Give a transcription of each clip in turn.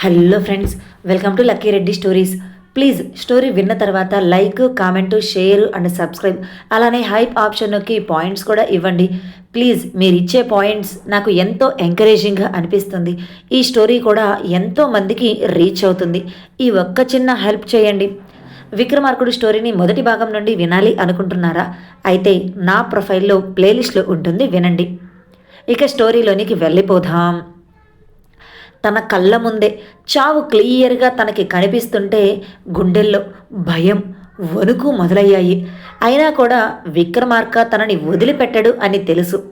Hello friends welcome to Lucky Reddy stories please story విన్న తర్వాత like comment share and subscribe అలానే hype option నొక్కి points కూడా ఇవ్వండి. ప్లీజ్ మీరు ఇచ్చే పాయింట్స్ నాకు ఎంతో ఎంకరేజింగ్గా అనిపిస్తుంది. ఈ స్టోరీ కూడా ఎంతో మందికి రీచ్ అవుతుంది. ఈ ఒక్క చిన్న హెల్ప్ చేయండి. విక్రమార్కుడు స్టోరీని మొదటి భాగం నుండి వినాలి అనుకుంటున్నారా? అయితే నా ప్రొఫైల్లో ప్లేలిస్ట్లో ఉంటుంది వినండి. ఇక స్టోరీలోనికి వెళ్ళిపోదాం. తన కళ్ళ ముందే చావు క్లియర్గా తనకి కనిపిస్తుంటే గుండెల్లో భయం వణుకు మొదలయ్యాయి. అయినా కూడా విక్రమార్క తనని వదిలిపెట్టడు అని తెలుసు.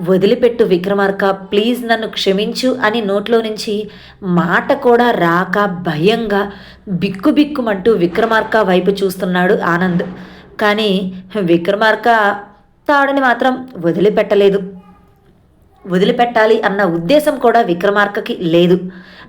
వదిలిపెట్టు విక్రమార్క ప్లీజ్ నన్ను క్షమించు అని నోట్లో నుంచి మాట కూడా రాక భయంగా బిక్కుబిక్కుమంటూ విక్రమార్క వైపు చూస్తున్నాడు ఆనంద్. కానీ విక్రమార్క తాడని మాత్రం వదిలిపెట్టలేదు. వదిలిపెట్టాలి అన్న ఉద్దేశం కూడా విక్రమార్కకి లేదు.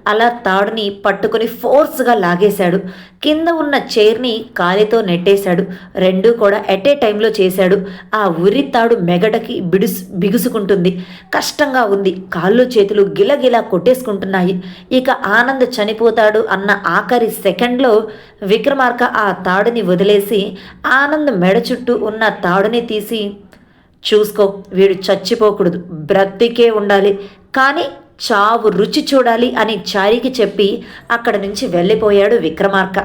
అలా తాడుని పట్టుకుని ఫోర్స్గా లాగేశాడు. కింద ఉన్న చైర్ని కాలితో నెట్టేశాడు. రెండూ కూడా ఎట్ ఏ టైంలో చేశాడు. ఆ ఉరి తాడు మెగడకి బిడుస్ బిగుసుకుంటుంది. కష్టంగా ఉంది. కాళ్ళు చేతులు గిలగిలా కొట్టేసుకుంటున్నాయి. ఇక ఆనంద్ చనిపోతాడు అన్న ఆఖరి సెకండ్లో విక్రమార్క ఆ తాడుని వదిలేసి ఆనంద్ మెడ చుట్టూ ఉన్న తాడుని తీసి చూసుకో వీడు చచ్చిపోకూడదు. బ్రతికే ఉండాలి. కానీ చావు రుచి చూడాలి అని చారికి చెప్పి అక్కడ నుంచి వెళ్ళిపోయాడు విక్రమార్క.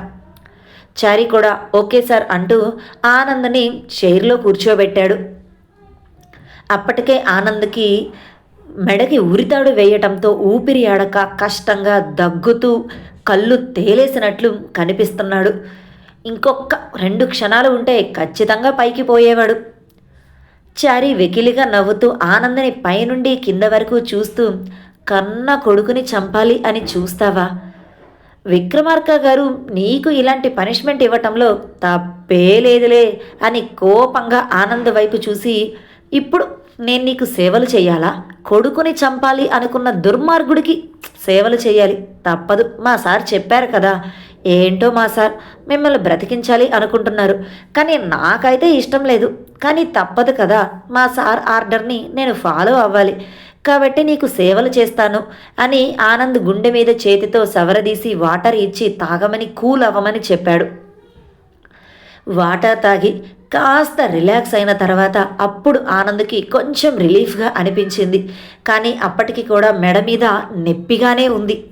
చారి కూడా ఓకే సార్ అంటూ ఆనంద్ని చైర్లో కూర్చోబెట్టాడు. అప్పటికే ఆనంద్కి మెడకి ఉరితాడు వేయటంతో ఊపిరి ఆడక కష్టంగా దగ్గుతూ కళ్ళు తేలేసినట్లు కనిపిస్తున్నాడు. ఇంకొక రెండు క్షణాలు ఉంటే ఖచ్చితంగా పైకి పోయేవాడు. చారి వెకిలిగా నవ్వుతూ ఆనందని పైనుండి కింద వరకు చూస్తూ కన్న కొడుకుని చంపాలి అని చూస్తావా? విక్రమార్క గారు నీకు ఇలాంటి పనిష్మెంట్ ఇవ్వటంలో తప్పే లేదులే అని కోపంగా ఆనంద్ వైపు చూసి ఇప్పుడు నేను నీకు సేవలు చేయాలా? కొడుకుని చంపాలి అనుకున్న దుర్మార్గుడికి సేవలు చేయాలి తప్పదు. మా సార్ చెప్పారు కదా ఏంటో మా సార్ మిమ్మల్ని బ్రతికించాలి అనుకుంటున్నారు. కానీ నాకైతే ఇష్టం లేదు. కానీ తప్పదు కదా మా సార్ ఆర్డర్ని నేను ఫాలో అవ్వాలి. కాబట్టి నీకు సేవలు చేస్తాను అని ఆనంద్ గుండె మీద చేతితో సవరదీసి వాటర్ ఇచ్చి తాగమని కూల్ అవ్వమని చెప్పాడు. వాటర్ తాగి కాస్త రిలాక్స్ అయిన తర్వాత అప్పుడు ఆనంద్కి కొంచెం రిలీఫ్గా అనిపించింది. కానీ అప్పటికి కూడా మెడ మీద నెప్పిగానే ఉంది.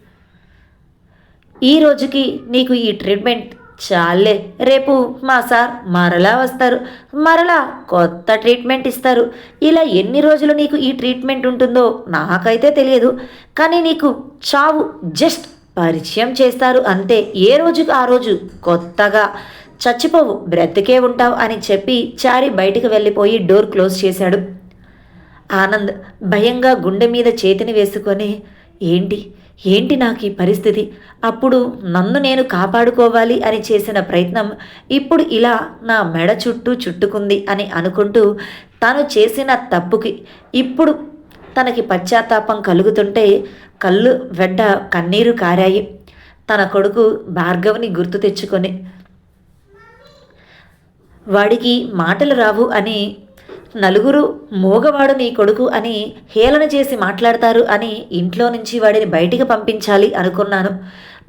ఈ రోజుకి నీకు ఈ ట్రీట్మెంట్ చాలే. రేపు మా సార్ మరలా వస్తారు. మరలా కొత్త ట్రీట్మెంట్ ఇస్తారు. ఇలా ఎన్ని రోజులు నీకు ఈ ట్రీట్మెంట్ ఉంటుందో నాకైతే తెలియదు. కానీ నీకు చావు జస్ట్ పరిచయం చేస్తారు అంతే. ఏ రోజుకు ఆ రోజు కొత్తగా చచ్చిపోవు బ్రతికే ఉంటావు అని చెప్పి చారి బయటికి వెళ్ళిపోయి డోర్ క్లోజ్ చేశాడు. ఆనంద్ భయంగా గుండె మీద చేతిని వేసుకొని ఏంటి? ఏంటి నాకు ఈ పరిస్థితి? అప్పుడు నన్ను నేను కాపాడుకోవాలి అని చేసిన ప్రయత్నం ఇప్పుడు ఇలా నా మెడ చుట్టూ చుట్టుకుంది అని అనుకుంటూ తను చేసిన తప్పుకి ఇప్పుడు తనకి పశ్చాత్తాపం కలుగుతుంటే కళ్ళు వెంట కన్నీరు కారాయి. తన కొడుకు భార్గవ్ని గుర్తు తెచ్చుకొని వాడికి మాటలు రావు అని నలుగురు మూగవాడు నీ కొడుకు అని హేళన చేసి మాట్లాడతారు అని ఇంట్లో నుంచి వాడిని బయటికి పంపించాలి అనుకున్నాను.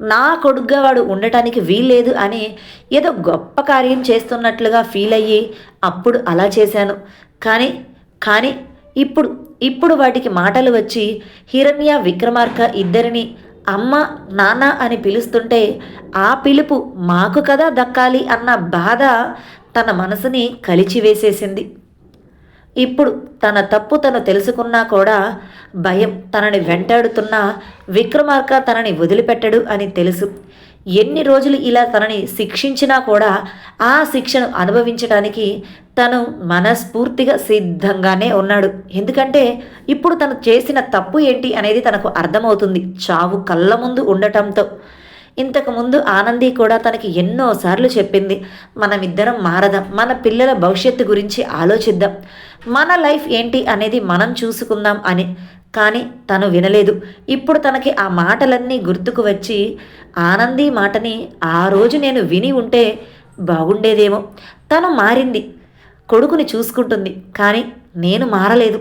నా కొడుగ్గా వాడు ఉండటానికి వీల్లేదు అని ఏదో గొప్ప కార్యం చేస్తున్నట్లుగా ఫీల్ అయ్యి అప్పుడు అలా చేశాను. కానీ కానీ ఇప్పుడు ఇప్పుడు వాటికి మాటలు వచ్చి హిరణ్య విక్రమార్క ఇద్దరిని అమ్మ నాన్న అని పిలుస్తుంటే ఆ పిలుపు మాకు కదా దక్కాలి అన్న బాధ తన మనసుని కలిచివేసేసింది. ఇప్పుడు తన తప్పు తను తెలుసుకున్నా కూడా భయం తనని వెంటాడుతున్నా విక్రమార్క తనని వదిలిపెట్టడు అని తెలుసు. ఎన్ని రోజులు ఇలా తనని శిక్షించినా కూడా ఆ శిక్షను అనుభవించడానికి తను మనస్ఫూర్తిగా సిద్ధంగానే ఉన్నాడు. ఎందుకంటే ఇప్పుడు తను చేసిన తప్పు ఏంటి అనేది తనకు అర్థమవుతుంది. చావు కళ్ళ ముందు ఉండటంతో. ఇంతకుముందు ఆనంది కూడా తనకి ఎన్నోసార్లు చెప్పింది. మనమిద్దరం మారదాం. మన పిల్లల భవిష్యత్తు గురించి ఆలోచిద్దాం. మన లైఫ్ ఏంటి అనేది మనం చూసుకుందాం అని. కానీ తను వినలేదు. ఇప్పుడు తనకి ఆ మాటలన్నీ గుర్తుకు వచ్చి ఆనంది మాటని ఆ రోజు నేను విని ఉంటే బాగుండేదేమో. తను మారింది. కొడుకుని చూసుకుంటుంది. కానీ నేను మారలేదు.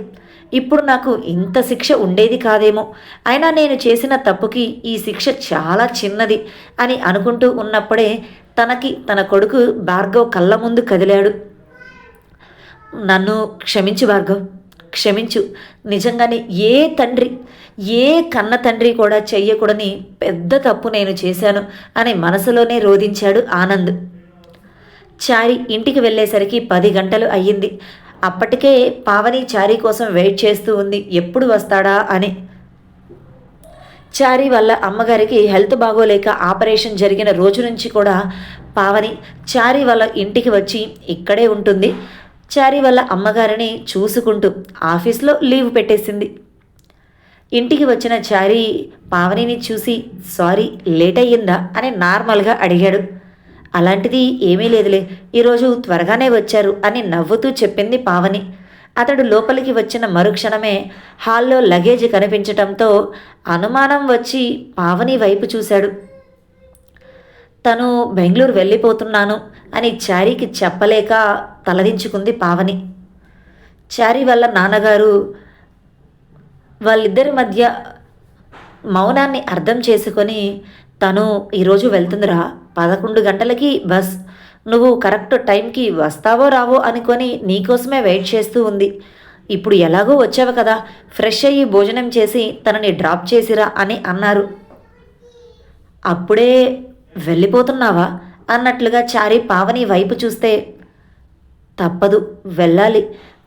ఇప్పుడు నాకు ఇంత శిక్ష ఉండేది కాదేమో. అయినా నేను చేసిన తప్పుకి ఈ శిక్ష చాలా చిన్నది అని అనుకుంటూ ఉన్నప్పుడే తనకి తన కొడుకు భార్గవ్ కళ్ళ ముందు కదిలాడు. నన్ను క్షమించు భార్గవ్. క్షమించు. నిజంగానే ఏ తండ్రి ఏ కన్న తండ్రి కూడా చెయ్యకూడని పెద్ద తప్పు నేను చేశాను అని మనసులోనే రోధించాడు ఆనంద్. చారి ఇంటికి వెళ్ళేసరికి పది గంటలు అయ్యింది. అప్పటికే పావని చారి కోసం వెయిట్ చేస్తూ ఉంది. ఎప్పుడు వస్తాడా అని. చారి వల్ల అమ్మగారికి హెల్త్ బాగోలేక ఆపరేషన్ జరిగిన రోజు నుంచి కూడా పావని చారి వల్ల ఇంటికి వచ్చి ఇక్కడే ఉంటుంది. చారి వాళ్ళ అమ్మగారిని చూసుకుంటూ ఆఫీస్లో లీవ్ పెట్టేసింది. ఇంటికి వచ్చిన చారి పావనిని చూసి సారీ లేట్ అయ్యిందా? అని నార్మల్గా అడిగాడు. అలాంటిది ఏమీ లేదులే ఈరోజు త్వరగానే వచ్చారు అని నవ్వుతూ చెప్పింది పావని. అతడు లోపలికి వచ్చిన మరుక్షణమే హాల్లో లగేజ్ కనిపించటంతో అనుమానం వచ్చి పావని వైపు చూశాడు. తను బెంగళూరు వెళ్ళిపోతున్నాను అని చారీకి చెప్పలేక తలదించుకుంది పావని. చారీ వల్ల నాన్నగారు వాళ్ళిద్దరి మధ్య మౌనాన్ని అర్థం చేసుకొని తను ఈరోజు వెళ్తుందిరా పదకొండు గంటలకి బస్ నువ్వు కరెక్ట్ టైంకి వస్తావో రావో అనుకొని నీకోసమే వెయిట్ చేస్తూ ఉంది. ఇప్పుడు ఎలాగో వచ్చావు కదా ఫ్రెష్ అయ్యి భోజనం చేసి తనని డ్రాప్ చేసిరా అని అన్నారు. అప్పుడే వెళ్ళిపోతున్నావా? అన్నట్లుగా చారి పావని వైపు చూస్తే. తప్పదు వెళ్ళాలి.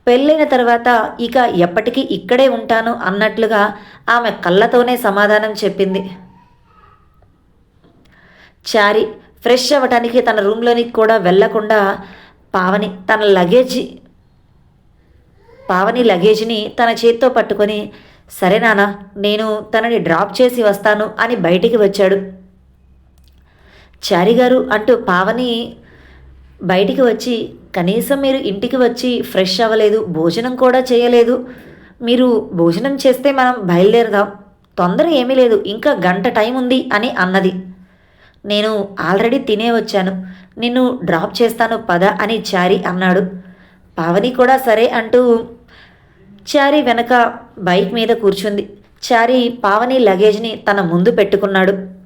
పెళ్ళైన తర్వాత ఇక ఎప్పటికీ ఇక్కడే ఉంటాను అన్నట్లుగా ఆమె కళ్ళతోనే సమాధానం చెప్పింది. చారి ఫ్రెష్ అవ్వటానికి తన రూమ్లోనికి కూడా వెళ్ళకుండా పావని తన లగేజ్ పావని లగేజ్ని తన చేత్తో పట్టుకొని సరే నాన్న నేను తనని డ్రాప్ చేసి వస్తాను అని బయటికి వచ్చాడు. చారి గారు అంటూ పావని బయటికి వచ్చి కనీసం మీరు ఇంటికి వచ్చి ఫ్రెష్ అవ్వలేదు భోజనం కూడా చేయలేదు. మీరు భోజనం చేస్తే మనం బయలుదేరదాం. తొందర ఏమీ లేదు ఇంకా గంట టైం ఉంది అని అన్నది. నేను ఆల్రెడీ తినే వచ్చాను. నిన్ను డ్రాప్ చేస్తాను పద అని చారి అన్నాడు. పావని కూడా సరే అంటూ చారి వెనక బైక్ మీద కూర్చుంది. చారి పావని లగేజ్ని తన ముందు పెట్టుకున్నాడు.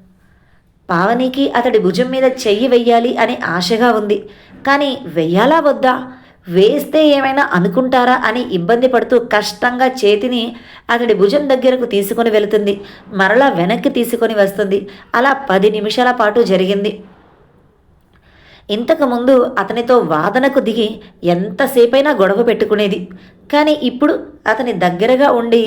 పావనికి అతడి భుజం మీద చెయ్యి వెయ్యాలి అని ఆశగా ఉంది. కానీ వెయ్యాలా వద్దా? వేస్తే ఏమైనా అనుకుంటారా అని ఇబ్బంది పడుతూ కష్టంగా చేతిని అతడి భుజం దగ్గరకు తీసుకొని వెళుతుంది. మరలా వెనక్కి తీసుకొని వస్తుంది. అలా పది నిమిషాల పాటు జరిగింది. ఇంతకుముందు అతనితో వాదనకు దిగి ఎంతసేపైనా గొడవ పెట్టుకునేది. కానీ ఇప్పుడు అతని దగ్గరగా ఉండి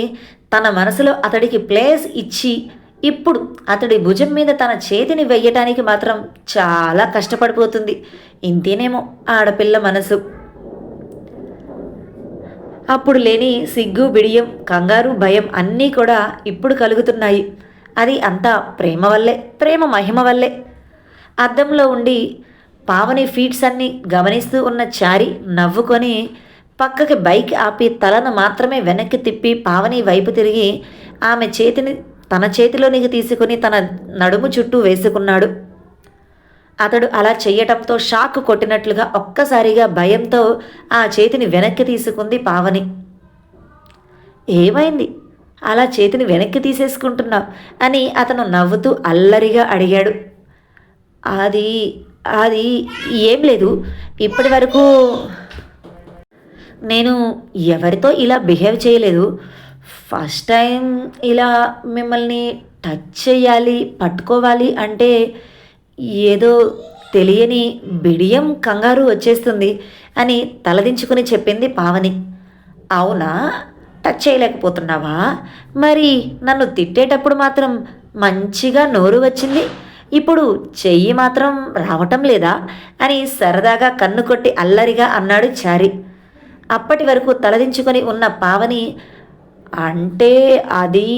తన మనసులో అతడికి ప్లేస్ ఇచ్చి ఇప్పుడు అతడి భుజం మీద తన చేతిని వెయ్యటానికి మాత్రం చాలా కష్టపడిపోతుంది. ఇంతేనేమో ఆడపిల్ల మనసు. అప్పుడు లేని సిగ్గు బిడియం కంగారు భయం అన్నీ కూడా ఇప్పుడు కలుగుతున్నాయి. అది అంతా ప్రేమ వల్లే ప్రేమ మహిమ వల్లే. అద్దంలో ఉండి పావని ఫీట్స్ అన్నీ గమనిస్తూ ఉన్న చారి నవ్వుకొని పక్కకి బైక్ ఆపి తలను మాత్రమే వెనక్కి తిప్పి పావని వైపు తిరిగి ఆమె చేతిని తన చేతిలోనికి తీసుకుని తన నడుము చుట్టూ వేసుకున్నాడు. అతడు అలా చెయ్యటంతో షాక్ కొట్టినట్లుగా ఒక్కసారిగా భయంతో ఆ చేతిని వెనక్కి తీసుకుంది పావని. ఏమైంది? అలా చేతిని వెనక్కి తీసేసుకుంటున్నావు అని అతను నవ్వుతూ అల్లరిగా అడిగాడు. అది అది ఏం లేదు. ఇప్పటి వరకు నేను ఎవరితో ఇలా బిహేవ్ చేయలేదు. ఫస్ట్ టైం ఇలా మిమ్మల్ని టచ్ చేయాలి పట్టుకోవాలి అంటే ఏదో తెలియని బిడియం కంగారు వచ్చేస్తుంది అని తలదించుకుని చెప్పింది పావని. అవునా? టచ్ చేయలేకపోతున్నావా? మరి నన్ను తిట్టేటప్పుడు మాత్రం మంచిగా నోరు వచ్చింది. ఇప్పుడు చెయ్యి మాత్రం రావటం లేదా? అని సరదాగా కన్ను కొట్టి అల్లరిగా అన్నాడు చారి. అప్పటి వరకు తలదించుకొని ఉన్న పావని అంటే అది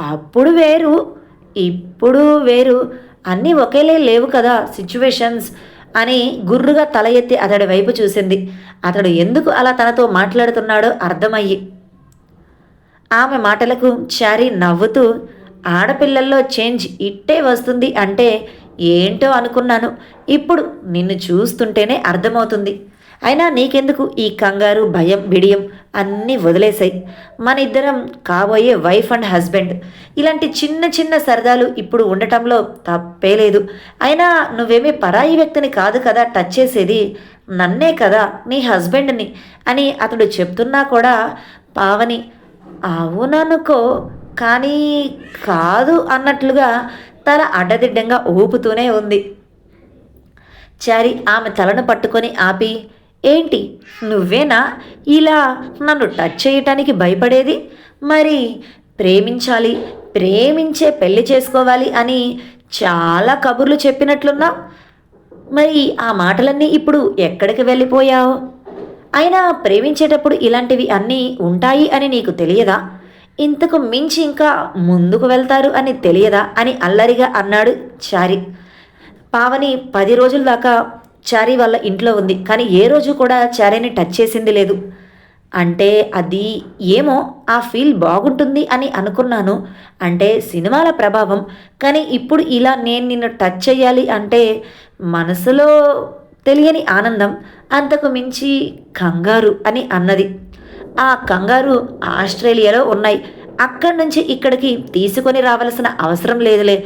అప్పుడు వేరు ఇప్పుడు వేరు. అన్నీ ఒకేలే లేవు కదా సిచ్యువేషన్స్ అని గుర్రుగా తల ఎత్తి అతడి వైపు చూసింది. అతడు ఎందుకు అలా తనతో మాట్లాడుతున్నాడో అర్థమయ్యి. ఆమె మాటలకు చారి నవ్వుతూ ఆడపిల్లల్లో చేంజ్ ఇట్టే వస్తుంది అంటే ఏంటో అనుకున్నాను. ఇప్పుడు నిన్ను చూస్తుంటేనే అర్థమవుతుంది. అయినా నీకెందుకు ఈ కంగారు భయం బిడియం అన్నీ వదిలేసాయి. మన ఇద్దరం కాబోయే వైఫ్ అండ్ హస్బెండ్ ఇలాంటి చిన్న చిన్న సరదాలు ఇప్పుడు ఉండటంలో తప్పే లేదు. అయినా నువ్వేమీ పరాయి వ్యక్తిని కాదు కదా టచ్ చేసేది. నన్నే కదా నీ హస్బెండ్ని అని అతడు చెప్తున్నా కూడా పావని అవుననుకో కానీ కాదు అన్నట్లుగా తల అడ్డదిడ్డంగా ఊపుతూనే ఉంది. చారి ఆమె తలను పట్టుకొని ఆపి ఏంటి? నువ్వేనా? ఇలా నన్ను టచ్ చేయటానికి భయపడేది? మరి ప్రేమించాలి ప్రేమించే పెళ్ళి చేసుకోవాలి అని చాలా కబుర్లు చెప్పినట్లున్నా మరి ఆ మాటలన్నీ ఇప్పుడు ఎక్కడికి వెళ్ళిపోయావు? అయినా ప్రేమించేటప్పుడు ఇలాంటివి అన్నీ ఉంటాయి అని నీకు తెలియదా? ఇంతకు మించి ఇంకా ముందుకు వెళ్తారు అని తెలియదా? అని అల్లరిగా అన్నాడు చారి. పావని పది రోజుల దాకా చారీ వాళ్ళ ఇంట్లో ఉంది. కానీ ఏ రోజు కూడా చారీని టచ్ చేసింది లేదు. అంటే అది ఏమో ఆ ఫీల్ బాగుంటుంది అని అనుకున్నాను. అంటే సినిమాల ప్రభావం. కానీ ఇప్పుడు ఇలా నేను నిన్ను టచ్ చేయాలి అంటే మనసులో తెలియని ఆనందం అంతకు మించి కంగారు అని అన్నది. ఆ కంగారు ఆస్ట్రేలియాలో ఉన్నాయి. అక్కడి నుంచి ఇక్కడికి తీసుకొని రావాల్సిన అవసరం లేదులే.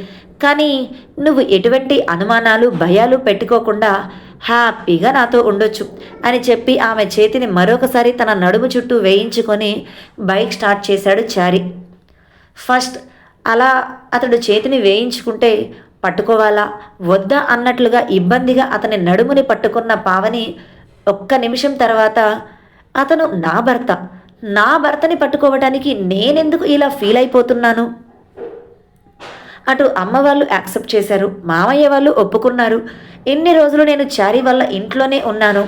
కానీ నువ్వు ఎటువంటి అనుమానాలు భయాలు పెట్టుకోకుండా హ్యాపీగా నాతో ఉండొచ్చు అని చెప్పి ఆమె చేతిని మరొకసారి తన నడుము చుట్టూ వేయించుకొని బైక్ స్టార్ట్ చేశాడు చారి. ఫస్ట్ అలా అతడు చేతిని వేయించుకుంటే పట్టుకోవాలా? వద్దా అన్నట్లుగా ఇబ్బందిగా అతని నడుముని పట్టుకున్న పావని ఒక్క నిమిషం తర్వాత అతను నా భర్త నా భర్తని పట్టుకోవడానికి నేనెందుకు ఇలా ఫీల్ అయిపోతున్నాను అటు అమ్మ వాళ్ళు యాక్సెప్ట్ చేశారు మామయ్య వాళ్ళు ఒప్పుకున్నారు. ఎన్ని రోజులు నేను చారీ వల్ల ఇంట్లోనే ఉన్నాను.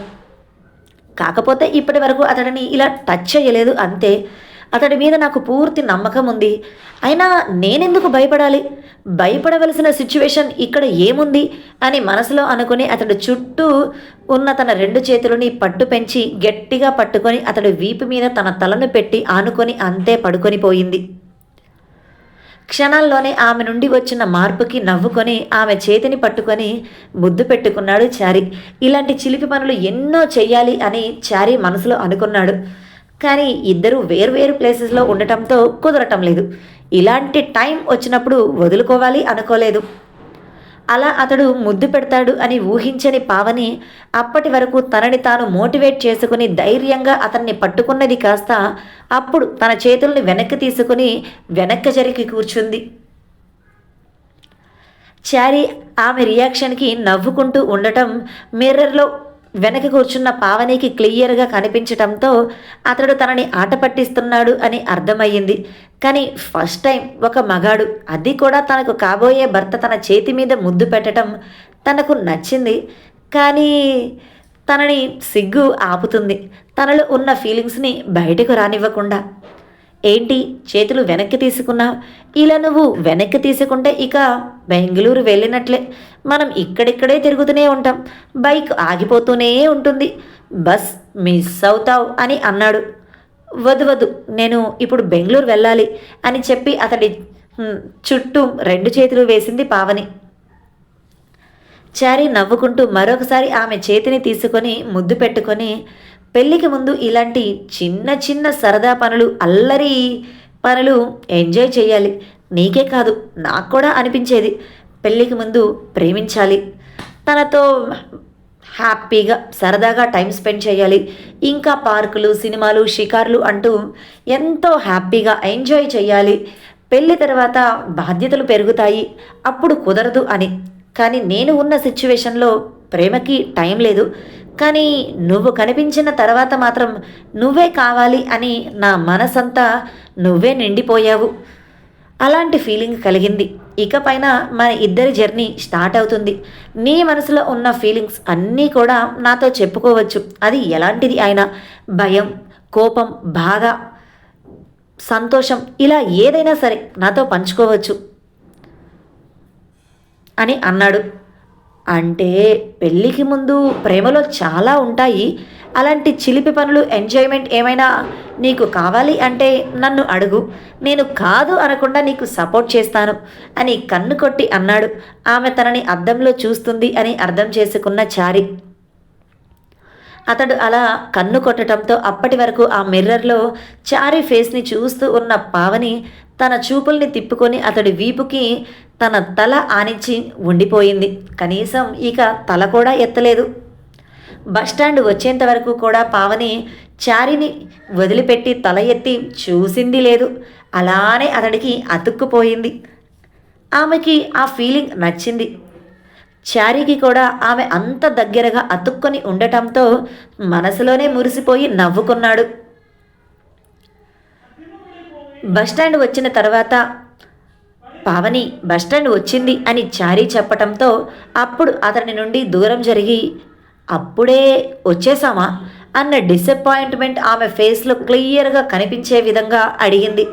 కాకపోతే ఇప్పటి వరకు అతడిని ఇలా టచ్ చేయలేదు అంతే. అతడి మీద నాకు పూర్తి నమ్మకం ఉంది. అయినా నేనెందుకు భయపడాలి? భయపడవలసిన సిచ్యువేషన్ ఇక్కడ ఏముంది? అని మనసులో అనుకుని అతడు చుట్టూ ఉన్న తన రెండు చేతులని పట్టు పెంచి గట్టిగా పట్టుకొని అతడు వీపు మీద తన తలను పెట్టి ఆనుకొని అంతే పడుకొని పోయింది. క్షణాల్లోనే ఆమె నుండి వచ్చిన మార్పుకి నవ్వుకొని ఆమె చేతిని పట్టుకొని ముద్దు పెట్టుకున్నాడు చారి. ఇలాంటి చిలిపి పనులు ఎన్నో చెయ్యాలి అని చారి మనసులో అనుకున్నాడు. కానీ ఇద్దరు వేర్వేరు ప్లేసెస్లో ఉండటంతో కుదరటం లేదు. ఇలాంటి టైం వచ్చినప్పుడు వదులుకోవాలి అనుకోలేదు. అలా అతడు ముద్దు పెడతాడు అని ఊహించని పావని అప్పటి వరకు తనని తాను మోటివేట్ చేసుకుని ధైర్యంగా అతన్ని పట్టుకున్నది కాస్త అప్పుడు తన చేతుల్ని వెనక్కి తీసుకుని వెనక్కి జరిగి కూర్చుంది. చారీ ఆమె రియాక్షన్కి నవ్వుకుంటూ ఉండటం మిర్రర్లో వెనక కూర్చున్న పావనికి క్లియర్గా కనిపించటంతో అతడు తనని ఆట పట్టిస్తున్నాడు అని అర్థమయ్యింది. కానీ ఫస్ట్ టైం ఒక మగాడు అది కూడా తనకు కాబోయే భర్త తన చేతి మీద ముద్దు పెట్టడం తనకు నచ్చింది. కానీ తనని సిగ్గు ఆపుతుంది. తనలో ఉన్న ఫీలింగ్స్ని బయటకు రానివ్వకుండా. ఏంటి? చేతులు వెనక్కి తీసుకున్నావు ఇలా నువ్వు వెనక్కి తీసుకుంటే ఇక బెంగళూరు వెళ్ళినట్లే. మనం ఇక్కడిక్కడే తిరుగుతూనే ఉంటాం. బైక్ ఆగిపోతూనే ఉంటుంది. బస్ మిస్ అవుతావు అని అన్నాడు. వద్దు వద్దు నేను ఇప్పుడు బెంగళూరు వెళ్ళాలి అని చెప్పి అతడి చుట్టూ రెండు చేతులు వేసింది పావని. చారి నవ్వుకుంటూ మరొకసారి ఆమె చేతిని తీసుకొని ముద్దు పెట్టుకొని పెళ్ళికి ముందు ఇలాంటి చిన్న చిన్న సరదా పనులు అల్లరి పనులు ఎంజాయ్ చేయాలి. నీకే కాదు నాకు కూడా అనిపించేది. పెళ్ళికి ముందు ప్రేమించాలి. తనతో హ్యాపీగా సరదాగా టైం స్పెండ్ చేయాలి. ఇంకా పార్కులు సినిమాలు షికార్లు అంటూ ఎంతో హ్యాపీగా ఎంజాయ్ చేయాలి. పెళ్ళి తర్వాత బాధ్యతలు పెరుగుతాయి. అప్పుడు కుదరదు అని. కానీ నేను ఉన్న సిచ్యువేషన్లో ప్రేమకి టైం లేదు. కానీ నువ్వు కనిపించిన తర్వాత మాత్రం నువ్వే కావాలి అని నా మనసంతా నువ్వే నిండిపోయావు. అలాంటి ఫీలింగ్ కలిగింది. ఇకపైన మన ఇద్దరి జర్నీ స్టార్ట్ అవుతుంది. నీ మనసులో ఉన్న ఫీలింగ్స్ అన్నీ కూడా నాతో చెప్పుకోవచ్చు. అది ఎలాంటిది అయినా భయం కోపం బాధ సంతోషం ఇలా ఏదైనా సరే నాతో పంచుకోవచ్చు అని అన్నాడు. అంటే పెళ్ళికి ముందు ప్రేమలో చాలా ఉంటాయి. అలాంటి చిలిపి పనులు ఎంజాయ్మెంట్ ఏమైనా నీకు కావాలి అంటే నన్ను అడుగు. నేను కాదు అనకుండా నీకు సపోర్ట్ చేస్తాను అని కన్ను కొట్టి అన్నాడు. ఆమె తనని అద్దంలో చూస్తుంది అని అర్థం చేసుకున్న చారి. అతడు అలా కన్ను కొట్టడంతో అప్పటి వరకు ఆ మిర్రర్లో చారీ ఫేస్ని చూస్తూ ఉన్న పావని తన చూపుల్ని తిప్పుకొని అతడి వీపుకి తన తల ఆనించి ఉండిపోయింది. కనీసం ఇక తల కూడా ఎత్తలేదు. బస్టాండ్ వచ్చేంత వరకు కూడా పావని చారిని వదిలిపెట్టి తల ఎత్తి చూసింది లేదు. అలానే అతడికి అతుక్కుపోయింది. ఆమెకి ఆ ఫీలింగ్ నచ్చింది. చారికి కూడా ఆమె అంత దగ్గరగా అతుక్కొని ఉండటంతో మనసులోనే మురిసిపోయి నవ్వుకున్నాడు. బస్టాండ్ వచ్చిన తర్వాత పావని బస్టాండ్ వచ్చింది అని చారీ చెప్పటంతో అప్పుడు అతని నుండి దూరం జరిగి అప్పుడే వచ్చేసామా? అన్న డిసప్పాయింట్మెంట్ ఆమె ఫేస్లో క్లియర్గా కనిపించే విధంగా అడిగింది.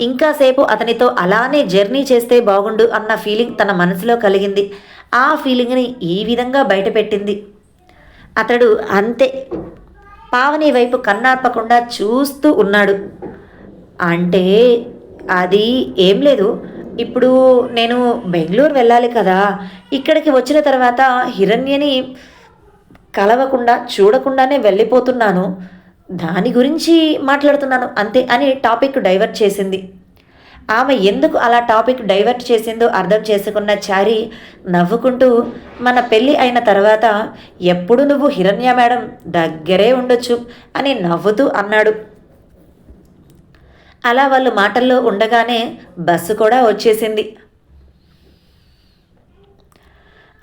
ఇంకాసేపు అతనితో అలానే జర్నీ చేస్తే బాగుండు అన్న ఫీలింగ్ తన మనసులో కలిగింది. ఆ ఫీలింగ్ని ఈ విధంగా బయటపెట్టింది. అతడు అంతే. పావని వైపు కన్నార్పకుండా చూస్తూ ఉన్నాడు. అంటే అది ఏం లేదు. ఇప్పుడు నేను బెంగళూరు వెళ్ళాలి కదా. ఇక్కడికి వచ్చిన తర్వాత హిరణ్యని కలవకుండా చూడకుండానే వెళ్ళిపోతున్నాను. దాని గురించి మాట్లాడుతున్నాను అంతే అని టాపిక్ డైవర్ట్ చేసింది. ఆమె ఎందుకు అలా టాపిక్ డైవర్ట్ చేసిందో అర్థం చేసుకున్న చారి నవ్వుకుంటూ మన పెళ్ళి అయిన తర్వాత ఎప్పుడు నువ్వు హిరణ్య మేడం దగ్గరే ఉండొచ్చు? అని నవ్వుతూ అన్నాడు. అలా వాళ్ళు మాటల్లో ఉండగానే బస్సు కూడా వచ్చేసింది.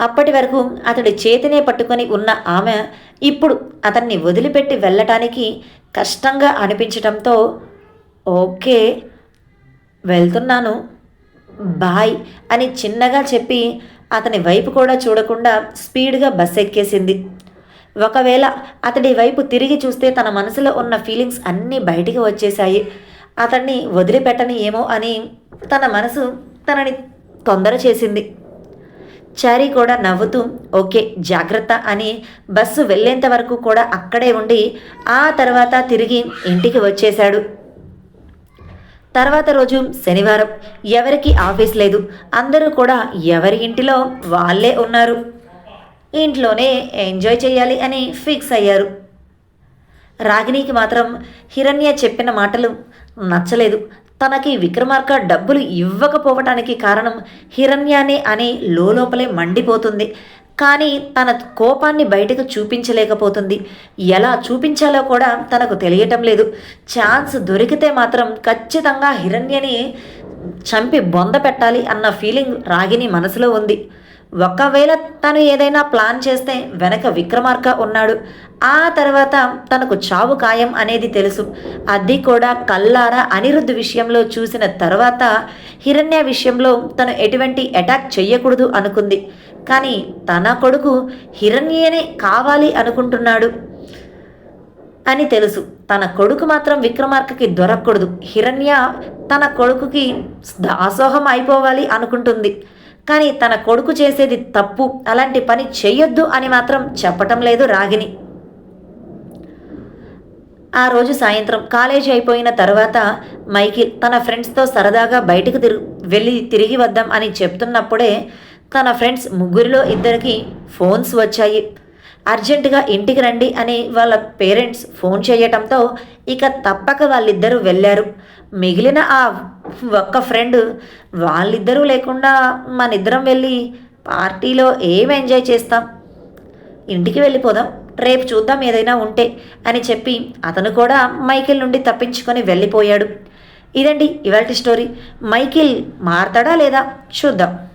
అప్పటి వరకు అతడి చేతినే పట్టుకొని ఉన్న ఆమె ఇప్పుడు అతన్ని వదిలిపెట్టి వెళ్ళటానికి కష్టంగా అనిపించటంతో ఓకే వెళ్తున్నాను బాయ్ అని చిన్నగా చెప్పి అతని వైపు కూడా చూడకుండా స్పీడ్గా బస్ ఎక్కేసింది. ఒకవేళ అతడి వైపు తిరిగి చూస్తే తన మనసులో ఉన్న ఫీలింగ్స్ అన్నీ బయటికి వచ్చేశాయి. అతన్ని వదిలిపెట్టని ఏమో అని తన మనసు తనని తొందర చేసింది చారీ కూడా నవ్వుతూ ఓకే జాగ్రత్త అని బస్సు వెళ్ళేంత వరకు కూడా అక్కడే ఉండి ఆ తర్వాత తిరిగి ఇంటికి వచ్చేశాడు. తర్వాత రోజు శనివారం. ఎవరికి ఆఫీస్ లేదు. అందరూ కూడా ఎవరి ఇంటిలో వాళ్ళే ఉన్నారు. ఇంట్లోనే ఎంజాయ్ చేయాలి అని ఫిక్స్ అయ్యారు. రాగిణికి మాత్రం హిరణ్య చెప్పిన మాటలు నచ్చలేదు. తనకి విక్రమార్క డబ్బులు ఇవ్వకపోవటానికి కారణం హిరణ్యానే అని లోపలే మండిపోతుంది. కానీ తన కోపాన్ని బయటకు చూపించలేకపోతుంది. ఎలా చూపించాలో కూడా తనకు తెలియటం లేదు. ఛాన్స్ దొరికితే మాత్రం ఖచ్చితంగా హిరణ్యని చంపి బొంద పెట్టాలి అన్న ఫీలింగ్ రాగిని మనసులో ఉంది. ఒకవేళ తను ఏదైనా ప్లాన్ చేస్తే వెనక విక్రమార్క ఉన్నాడు. ఆ తర్వాత తనకు చావు ఖాయం అనేది తెలుసు. అది కూడా కల్లారా అనిరుద్ధ్ విషయంలో చూసిన తర్వాత హిరణ్య విషయంలో తను ఎటువంటి అటాక్ చెయ్యకూడదు అనుకుంది. కానీ తన కొడుకు హిరణ్యనే కావాలి అనుకుంటున్నాడు అని తెలుసు. తన కొడుకు మాత్రం విక్రమార్కకి దొరకకూడదు. హిరణ్య తన కొడుకుకి దాసోహం అయిపోవాలి అనుకుంటుంది. కానీ తన కొడుకు చేసేది తప్పు అలాంటి పని చెయ్యొద్దు అని మాత్రం చెప్పటం లేదు రాగిని ఆ రోజు సాయంత్రం కాలేజీ అయిపోయిన తర్వాత మైకిల్ తన ఫ్రెండ్స్తో సరదాగా బయటకు తిరుగు వెళ్ళి తిరిగి వద్దాం అని చెప్తున్నప్పుడే తన ఫ్రెండ్స్ ముగ్గురిలో ఇద్దరికి ఫోన్స్ వచ్చాయి. అర్జెంటుగా ఇంటికి రండి అని వాళ్ళ పేరెంట్స్ ఫోన్ చేయటంతో ఇక తప్పక వాళ్ళిద్దరూ వెళ్ళారు. మిగిలిన ఆ ఒక్క ఫ్రెండ్ వాళ్ళిద్దరూ లేకుండా మనిద్దరం వెళ్ళి పార్టీలో ఏం ఎంజాయ్ చేస్తాం? ఇంటికి వెళ్ళిపోదాం రేపు చూద్దాం ఏదైనా ఉంటే అని చెప్పి అతను కూడా మైకిల్ నుండి తప్పించుకొని వెళ్ళిపోయాడు. ఇదండి ఇవాళ స్టోరీ. మైకిల్ మారతాడా లేదా చూద్దాం.